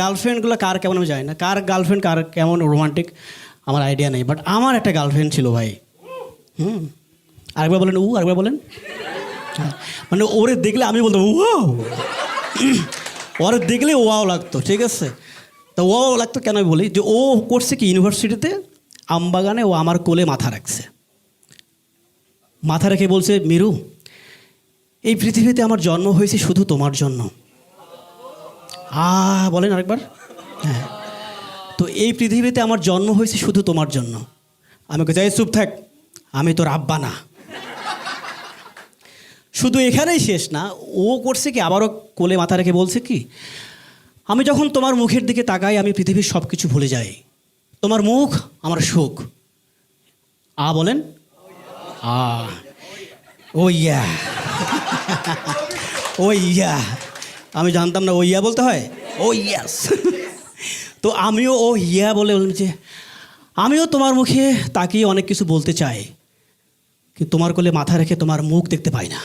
গার্লফ্রেন্ডগুলো কার কেমন আমি জানি না। কার গার্লফ্রেন্ড কার কেমন রোমান্টিক আমার আইডিয়া নেই। বাট আমার একটা গার্লফ্রেন্ড ছিল ভাই। হুম। আরেকবার বলেন উ আরেকবার বলেন। হ্যাঁ, মানে ওরে দেখলে আমি বলতাম ও ওরে দেখলে ওয়াও লাগতো ঠিক আছে? তো ও লাগতো কেন আমি বলি যে ও করছে কি ইউনিভার্সিটিতে আমবাগানে ও আমার কোলে মাথা রাখছে। মাথা রেখে বলছে মিরু এই পৃথিবীতে আমার জন্ম হয়েছে শুধু তোমার জন্য। আ বলেন আরেকবার। হ্যাঁ। তো এই পৃথিবীতে আমার জন্ম হয়েছে শুধু তোমার জন্য। আমি যাই চুপ থাক, আমি তোর আব্বা না। শুধু এখানেই শেষ না, ও করছে কি, আবারও কোলে মাথা রেখে বলছে কি, আমি যখন তোমার মুখের দিকে তাকাই, আমি পৃথিবীর সব কিছু ভুলে যাই। তোমার মুখ আমার সুখ। আ, বলেন। আ, ও ইয়া। ও ইয়া। আমি জানতাম না ও ইয়া বলতে হয়? ও ইয়াস তো আমিও ও ইয়া বলে বললাম যে আমিও তোমার মুখে তাকিয়ে অনেক কিছু বলতে চাই কিন্তু তোমার কোলে মাথা রেখে তোমার মুখ দেখতে পাই না।